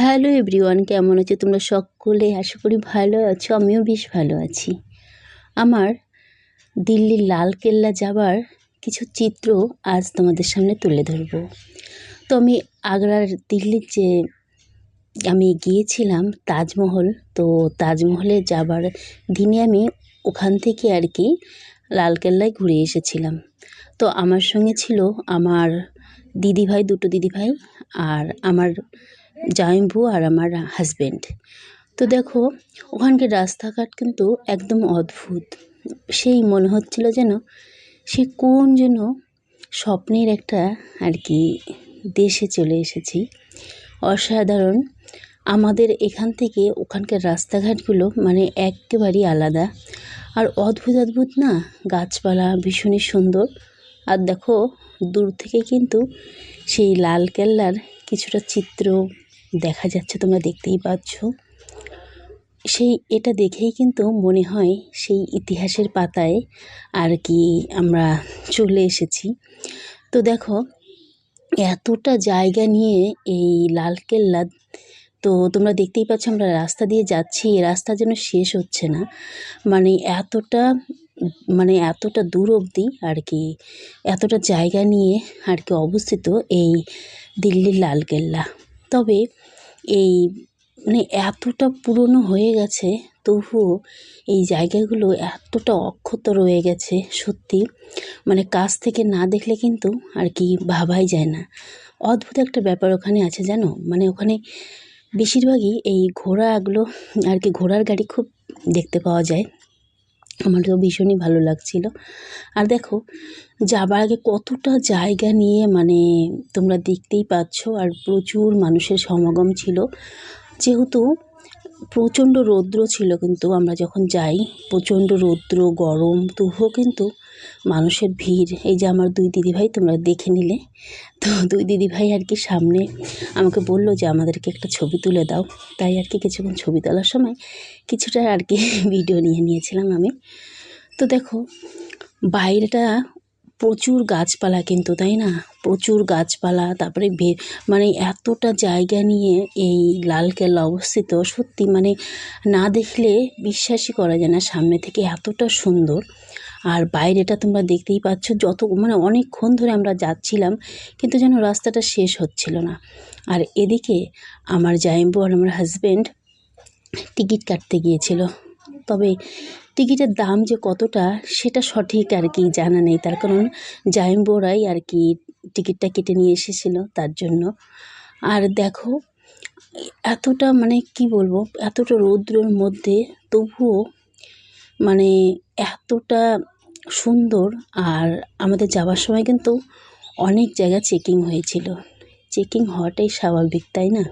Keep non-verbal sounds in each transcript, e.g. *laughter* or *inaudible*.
Hello everyone কেমন আছো? তোমরা সকলে আশা করি ভালো আছো, আমিও বেশ ভালো আছি। আমার দিল্লির লাল কেল্লা যাবার কিছু চিত্র আজ তোমাদের সামনে তুলে ধরব। তো আমি আগ্রার দিল্লির যে আমি গিয়েছিলাম, তাজমহল, তো তাজমহলে যাবার দিনে আমি ওখান থেকে আর কি লালকেল্লায় ঘুরে এসেছিলাম। তো আমার সঙ্গে ছিল আমার দিদিভাই, দুটো দিদিভাই, আর আমার জামাইবু আর আমার হাজব্যান্ড তো দেখো, ওখানকার রাস্তাঘাট কিন্তু একদম অদ্ভুত। সেই মনে হচ্ছিল যেন সে কোন যেন স্বপ্নের একটা আর কি দেশে চলে এসেছি। অসাধারণ। আমাদের এখান থেকে ওখানকার রাস্তাঘাটগুলো মানে একেবারেই আলাদা। আর অদ্ভুত অদ্ভুত না, গাছপালা ভীষণই সুন্দর। আর দেখো, দূর থেকে কিন্তু সেই লাল কেল্লার কিছুটা চিত্র দেখা যাচ্ছে, তোমরা দেখতেই পাচ্ছ। সেই, এটা দেখেই কিন্তু মনে হয় সেই ইতিহাসের পাতায় আর কি আমরা চলে এসেছি। তো দেখো, এতটা জায়গা নিয়ে এই লালকেল্লা তো তোমরা দেখতেই পাচ্ছ আমরা রাস্তা দিয়ে যাচ্ছি এ রাস্তা যেন শেষ হচ্ছে না। মানে এতটা মানে এতটা দূর অবধি আর কি, এতটা জায়গা নিয়ে আর কি অবস্থিত এই দিল্লির লালকেল্লা তবে এই মানে এতটা পুরনো হয়ে গেছে, তবুও এই জায়গাগুলো এতটা অক্ষত রয়ে গেছে সত্যি। মানে কাছ থেকে না দেখলে কিন্তু আর কি ভাবাই যায় না। অদ্ভুত একটা ব্যাপার ওখানে আছে জানো? মানে ওখানে বেশিরভাগই এই ঘোড়াগুলো আর কি ঘোড়ার গাড়ি খুব দেখতে পাওয়া যায়। আমার তো ভীষণই ভালো লাগছিল। আর দেখো, যাবার আগে কতটা জায়গা নিয়ে মানে তোমরা দেখতেই পাচ্ছ, আর প্রচুর মানুষের সমাগম ছিল। যেহেতু প্রচণ্ড রৌদ্র ছিল কিন্তু আমরা যখন যাই, প্রচণ্ড রৌদ্র, গরম, তবুও কিন্তু মানুষের ভিড়। এই যে আমার দুই দিদিভাই, তোমরা দেখে নিলে। তো দুই দিদিভাই আর কি সামনে আমাকে বলল যে, আমাদেরকে একটা ছবি তুলে দাও। তাই আর কি কিছুক্ষণ ছবি তোলার সময় কিছুটা আর কি *laughs* ভিডিও নিয়ে নিয়েছিলাম আমি। তো দেখো, বাইরেটা প্রচুর গাছপালা কিন্তু, তাই না? প্রচুর গাছপালা, তারপরে মানে এতটা জায়গা নিয়ে এই লালকেল্লা অবস্থিত, সত্যি মানে না দেখলে বিশ্বাসই করা যায় না সামনে থেকে এতটা সুন্দর। আর বাইরেটা তোমরা দেখতেই পাচ্ছ, যত মানে অনেকক্ষণ ধরে আমরা যাচ্ছিলাম, কিন্তু যেন রাস্তাটা শেষ হচ্ছিল না। আর এদিকে আমার জাইম্বু আর আমার হাজব্যান্ড টিকিট কাটতে গিয়েছিল। তবে টিকিটের দাম যে কতটা, সেটা সঠিক আর কি জানা নেই। তার কারণ জাইম্বোরাই আর কি টিকিটটা কেটে নিয়ে এসেছিল তার জন্য। আর দেখো, এতটা মানে কি বলব, এতটা রৌদ্রের মধ্যে তবুও মানে এতটা সুন্দর আর আমাদের যাওয়ার সময় কিন্তু অনেক জায়গা চেকিং হয়েছিল। চেকিং হওয়াটাই স্বাভাবিক, তাই না?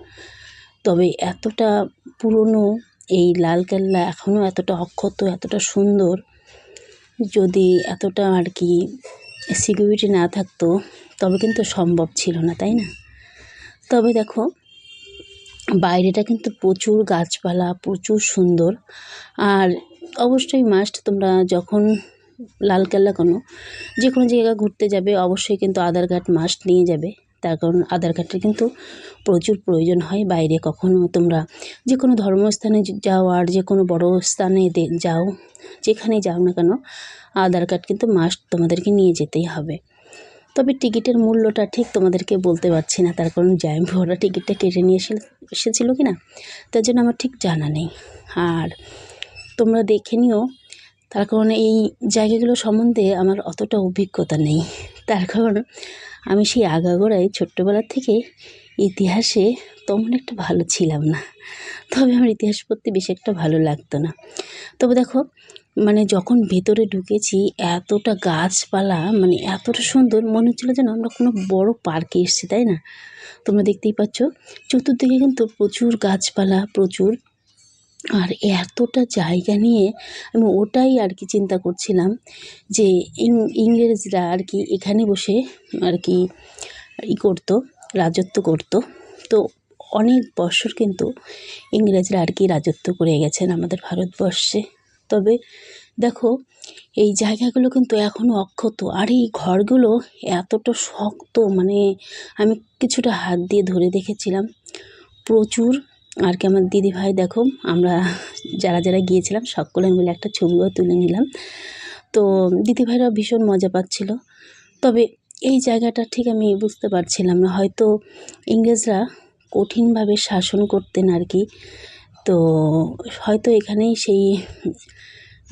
তবে এতটা পুরনো এই লালকেল্লা এখনও এতটা অক্ষত, এতটা সুন্দর, যদি এতটা আর কি সিকিউরিটি না থাকতো, তবে কিন্তু সম্ভব ছিল না, তাই না? তবে দেখো, বাইরেটা কিন্তু প্রচুর গাছপালা, প্রচুর সুন্দর। আর অবশ্যই মাস্ট তোমরা যখন লালকেল্লা কোনো। যে কোনো জায়গায় ঘুরতে যাবে, অবশ্যই কিন্তু আধার কার্ড মাস্ট নিয়ে যাবে। তার কারণ আধার কার্ডের কিন্তু প্রচুর প্রয়োজন হয় বাইরে কখনও তোমরা যে কোনো ধর্মস্থানে যাও আর যে কোনো বড়ো স্থানে যাও যেখানে যাও না কেন, আধার কার্ড কিন্তু মাস্ট তোমাদেরকে নিয়ে যেতেই হবে। তবে টিকিটের মূল্যটা ঠিক তোমাদেরকে বলতে পারছি না। তার কারণ যাই ওরা টিকিটটা কেটে নিয়ে এসে, এসেছিল কি না তার জন্য আমার ঠিক জানা নেই। আর তোমরা দেখে নিও তার কারণ এই জায়গাগুলো সম্বন্ধে আমার অতটা অভিজ্ঞতা নেই। তার কারণ আমি সেই আগাগোড়ায় ছোট্টবেলার থেকে ইতিহাসে তেমন একটা ভালো ছিলাম না। তবে আমার ইতিহাস পড়তে বেশি একটা ভালো লাগতো না। তবে দেখো মানে যখন ভেতরে ঢুকেছি, এতটা গাছপালা মানে এতটা সুন্দর, মনে হচ্ছিল যেন আমরা কোনো বড় পার্কে এসেছি, তাই না? তোমরা দেখতেই পাচ্ছ, চতুর্দিকে কিন্তু প্রচুর গাছপালা, প্রচুর আর এতটা জায়গা নিয়ে আমি ওটাই আর কি চিন্তা করছিলাম যে ইংরেজরা আর কি এখানে বসে আর কি ই করতো, রাজত্ব করতো। তো অনেক বছর কিন্তু ইংরেজরা আর কি রাজত্ব করে গেছেন আমাদের ভারতবর্ষে। তবে দেখো, এই জায়গাগুলো কিন্তু এখনও অক্ষত। আর এই ঘরগুলো এতটা শক্ত মানে আমি কিছুটা হাত দিয়ে ধরে দেখেছিলাম। প্রচুর আর কি আমার দিদি ভাই দেখো, আমরা যারা যারা গিয়েছিলাম সকলে মিলে একটা ছবিও তুলে নিলাম। তো দিদি ভাইরা ভীষণ মজা পাচ্ছিল। তবে এই জায়গাটা ঠিক আমি বুঝতে পারছিলাম না, হয়তো ইংরেজরা কঠিনভাবে শাসন করতেন আর কি। তো হয়তো এখানেই সেই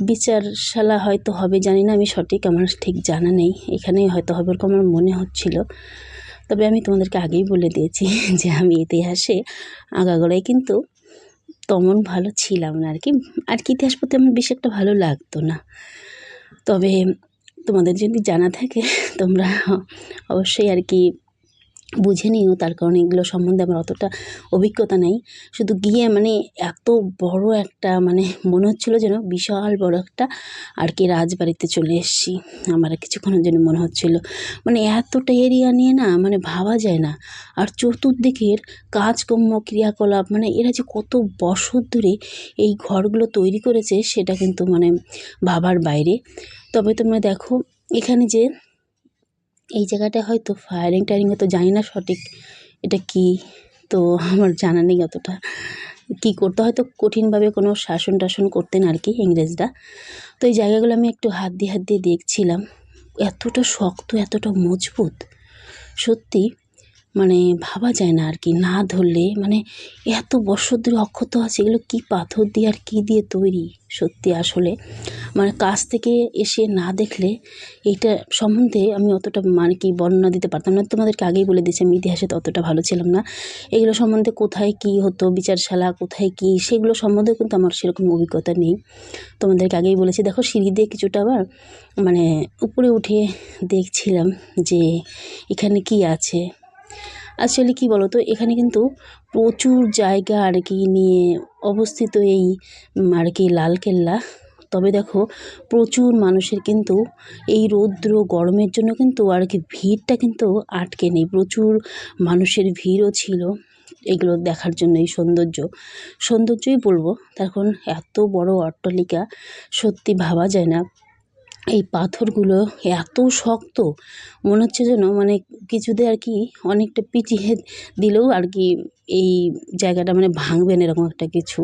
বিচারশালা হয়তো হবে, জানি না আমি সঠিক, আমার ঠিক জানা নেই। এখানেই হয়তো হবে ওরকম আমার মনে হচ্ছিল। তবে আমি তোমাদেরকে আগেই বলে দিয়েছি *laughs* যে আমি ইতিহাসে আগাগোড়ায় কিন্তু তেমন ভালো ছিলাম না আর কি। আর কি ইতিহাস পড়তে আমার বেশি একটা ভালো লাগতো না। তবে তোমাদের যদি জানা থাকে, তোমরা অবশ্যই আর কি বুঝে নিও তার কারণে এগুলো সম্বন্ধে আমার অতটা অভিজ্ঞতা নেই। শুধু গিয়ে মানে এত বড় একটা মানে মনে হচ্ছিল যেন বিশাল বড় একটা আর কি রাজবাড়িতে চলে এসেছি। আমার কিছুক্ষণের জন্য মনে হচ্ছিল। মানে এতটা এরিয়া নিয়ে না মানে ভাবা যায় না। আর চতুর্দিকের কাজকর্ম, ক্রিয়াকলাপ মানে এরা যে কত বছর ধরে এই ঘরগুলো তৈরি করেছে সেটা কিন্তু মানে ভাবার বাইরে। তবে তোমরা দেখো, এখানে যে এই জায়গাটা হয়তো ফায়ারিং টায়ারিং হয়তো জানি না সঠিক এটা কি, তো আমার জানা নেই অতটা। কী করতে হয়তো কঠিনভাবে কোনো শাসন টাসন করতেন আর কি ইংরেজরা। তো এই জায়গাগুলো আমি একটু হাত দিয়ে হাত দিয়ে দেখছিলাম। এতটা শক্ত, এতটা মজবুত। সত্যি মানে ভাবা যায় না আর কি, না ধরলে মানে এত বছর ধরে অক্ষত আছে, এগুলো কী পাথর দিয়ে আর কী দিয়ে তৈরি? সত্যি আসলে। মানে কাছ থেকে এসে না দেখলে এইটা সম্বন্ধে আমি অতটা মানে কি বর্ণনা দিতে পারতাম না। তোমাদেরকে আগেই বলে দিয়েছি, আমি ইতিহাসে ততটা ভালো ছিলাম না। এগুলো সম্বন্ধে কোথায় কী হতো, বিচারশালা কোথায় কী, সেগুলো সম্বন্ধেও কিন্তু আমার সেরকম অভিজ্ঞতা নেই। তোমাদেরকে আগেই বলেছি, দেখো সিঁড়ি দিয়ে কিছুটা আবার মানে উপরে উঠে দেখছিলাম যে এখানে কি আছে। অ্যাকচুয়ালি কী বলো তো এখানে কিন্তু প্রচুর জায়গা আর কি নিয়ে অবস্থিত এই আর কি লালকেল্লা তবে দেখো, প্রচুর মানুষের কিন্তু এই রৌদ্র গরমের জন্য কিন্তু আর কি ভিড়টা কিন্তু আটকে নেই। প্রচুর মানুষের ভিড়ও ছিল এগুলো দেখার জন্য এই সৌন্দর্য। সৌন্দর্যই বলব তখন এত বড় অট্টালিকা সত্যি ভাবা যায় না। এই পাথরগুলো এত শক্ত, মনে হচ্ছে যেন মানে কিছুতে আর কি অনেকটা পিছিয়ে দিলেও আর কি এই জায়গাটা মানে ভাঙবে না এরকম একটা কিছু।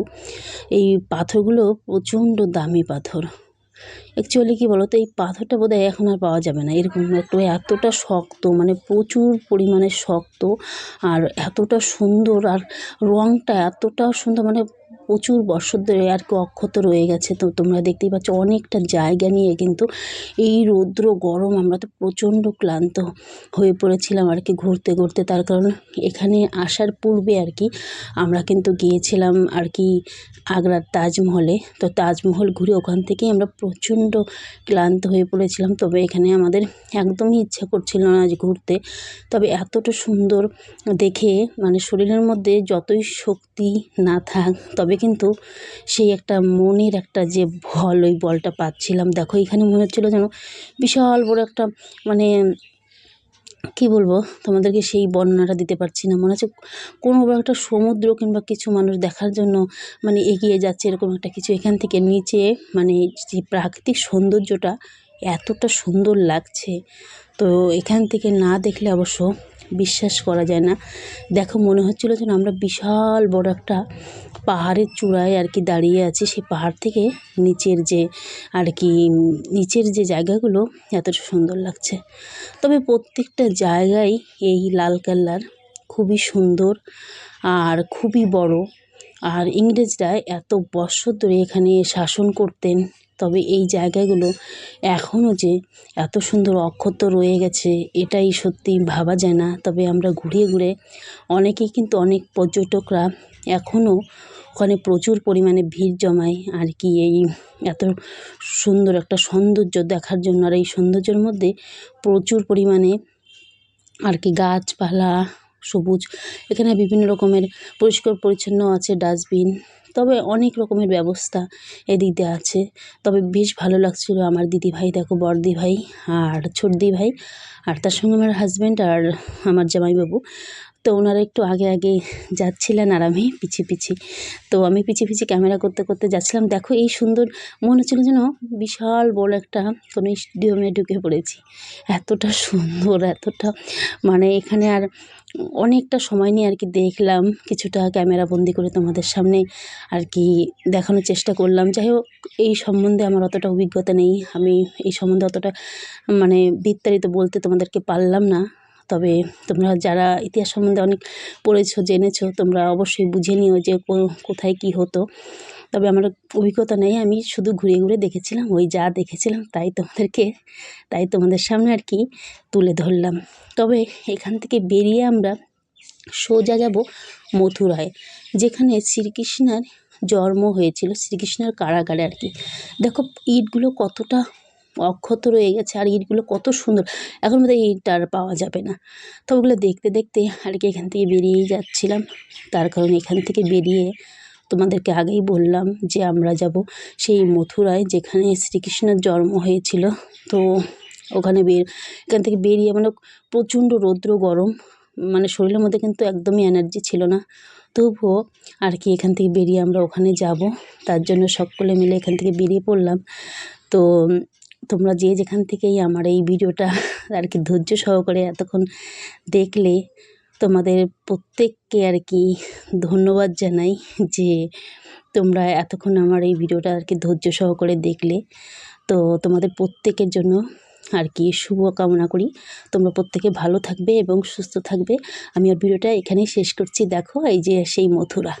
এই পাথরগুলো প্রচণ্ড দামি পাথর। অ্যাকচুয়ালি কী বলো তো এই পাথরটা বোধহয় এখন আর পাওয়া যাবে না। এরকম একটু এতটা শক্ত মানে প্রচুর পরিমাণে শক্ত আর এতটা সুন্দর আর রঙটা এতটা সুন্দর মানে প্রচুর বছর ধরে আর কি অক্ষত রয়ে গেছে। তো তোমরা দেখতেই পাচ্ছ অনেকটা জায়গা নিয়ে কিন্তু এই রৌদ্র গরম আমরা তো প্রচণ্ড ক্লান্ত হয়ে পড়েছিলাম আর কি ঘুরতে ঘুরতে। তার কারণ এখানে আসার পূর্বে আর কি আমরা কিন্তু গিয়েছিলাম আর কি আগ্রার তাজমহলে। তো তাজমহল ঘুরে ওখান থেকেই আমরা প্রচণ্ড ক্লান্ত হয়ে পড়েছিলাম। তবে এখানে আমাদের একদমই ইচ্ছা করছিল না আজ ঘুরতে। তবে এতটা সুন্দর দেখে মানে শরীরের মধ্যে যতই শক্তি না থাক, তবে কিন্তু সেই একটা মনের একটা যে বল ওই বলটা পাচ্ছিলাম। দেখো, এখানে মনে হচ্ছিল যেন বিশাল বড় একটা মানে কী বলব, তোমাদেরকে সেই বর্ণনাটা দিতে পারছি না। মনে হচ্ছে কোনো একটা সমুদ্র কিংবা কিছু মানুষ দেখার জন্য মানে এগিয়ে যাচ্ছে এরকম একটা কিছু। এখান থেকে নিচে মানে যে প্রাকৃতিক সৌন্দর্যটা এতটা সুন্দর লাগছে। তো এখান থেকে না দেখলে অবশ্য বিশ্বাস করা যায় না। দেখো মনে হচ্ছিল যেন আমরা বিশাল বড় একটা পাহাড়ের চূড়ায় আর কি দাঁড়িয়ে আছি। সেই পাহাড় থেকে নিচের যে আর কি নিচের যে জায়গাগুলো এতটা সুন্দর লাগছে। তবে প্রত্যেকটা জায়গায় এই লালকেল্লার খুবই সুন্দর আর খুবই বড়। আর ইংরেজরা এত বছর ধরে এখানে শাসন করতেন। তবে এই জায়গাগুলো এখনও যে এত সুন্দর অক্ষত রয়ে গেছে, এটাই সত্যি ভাবা যায় না। তবে আমরা ঘুরে ঘুরে অনেকেই কিন্তু অনেক পর্যটকরা এখনও ওখানে প্রচুর পরিমাণে ভিড় জমায়। আর কি এই এত সুন্দর একটা সৌন্দর্য দেখার জন্য আর এই সৌন্দর্যের মধ্যে প্রচুর পরিমাণে আর কি গাছপালা, সবুজ, এখানে বিভিন্ন রকমের পরিষ্কার পরিচ্ছন্ন আছে ডাস্টবিন। তবে অনেক রকমের ব্যবস্থা এদিক দিয়ে আছে। তবে বেশ ভালো লাগছিল আমার দিদিভাই, দেখো বড়দি ভাই আর ছোটদি ভাই আর তার সঙ্গে আমার হাজব্যান্ড আর আমার জামাইবাবু। তো ওনারা একটু আগে আগে যাচ্ছিলেন আর আমি পিছিয়ে পিছিয়ে। তো আমি পিছিয়ে পিছিয়ে ক্যামেরা করতে করতে যাচ্ছিলাম। দেখো এই সুন্দর, মনে হচ্ছিল যেন বিশাল বড় একটা কোনো স্টেডিয়ামে ঢুকে পড়েছি। এতটা সুন্দর, এতটা মানে এখানে আর অনেকটা সময় নিয়ে আর কি দেখলাম, কিছুটা ক্যামেরা বন্দি করে তোমাদের সামনে আর কি দেখানোর চেষ্টা করলাম। যাই হোক, এই সম্বন্ধে আমার অতটা অভিজ্ঞতা নেই। আমি এই সম্বন্ধে অতটা মানে বিস্তারিত বলতে তোমাদেরকে পারলাম না। তবে তোমরা যারা ইতিহাস সম্বন্ধে অনেক পড়েছো, জেনেছো, তোমরা অবশ্যই বুঝে নিও যে কোথায় কী হতো। তবে আমার অভিজ্ঞতা নেই, আমি শুধু ঘুরে ঘুরে দেখেছিলাম, ওই যা দেখেছিলাম তাই তোমাদেরকে, তাই তোমাদের সামনে আর কি তুলে ধরলাম। তবে এখান থেকে বেরিয়ে আমরা সোজা যাব মথুরায়, যেখানে শ্রীকৃষ্ণের জন্ম হয়েছিল, শ্রীকৃষ্ণের কারাগারে আর কি। দেখো, ইটগুলো কতটা অক্ষত রয়ে গেছে আর ইটগুলো কত সুন্দর। এখন বোধহয় ইট আর পাওয়া যাবে না। তো ওগুলো দেখতে দেখতে আর কি এখান থেকে বেরিয়েই যাচ্ছিলাম। তার কারণ এখান থেকে বেরিয়ে তোমাদেরকে আগেই বললাম যে আমরা যাব সেই মথুরায় যেখানে শ্রীকৃষ্ণের জন্ম হয়েছিল। তো ওখানে বের, এখান থেকে বেরিয়ে মানে প্রচণ্ড রৌদ্র গরম। মানে শরীরের মধ্যে কিন্তু একদমই এনার্জি ছিল না। তবুও আর কি এখান থেকে বেরিয়ে আমরা ওখানে যাব। তার জন্য সকলে মিলে এখান থেকে বেরিয়ে পড়লাম। তো তোমরা যে যেখান থেকেই আমার এই ভিডিওটা আর কি ধৈর্য সহকারে এতক্ষণ দেখলে তোমাদের প্রত্যেককে আর কি ধন্যবাদ জানাই যে তোমরা এতক্ষণ আমার এই ভিডিওটা আর কি ধৈর্য সহকারে দেখলে। তো তোমাদের প্রত্যেকের জন্য আর কি শুভ কামনা করি। তোমরা প্রত্যেকে ভালো থাকবে এবং সুস্থ থাকবে। আমি আর ভিডিওটা এখানেই শেষ করছি। দেখো, এই যে সেই মথুরা।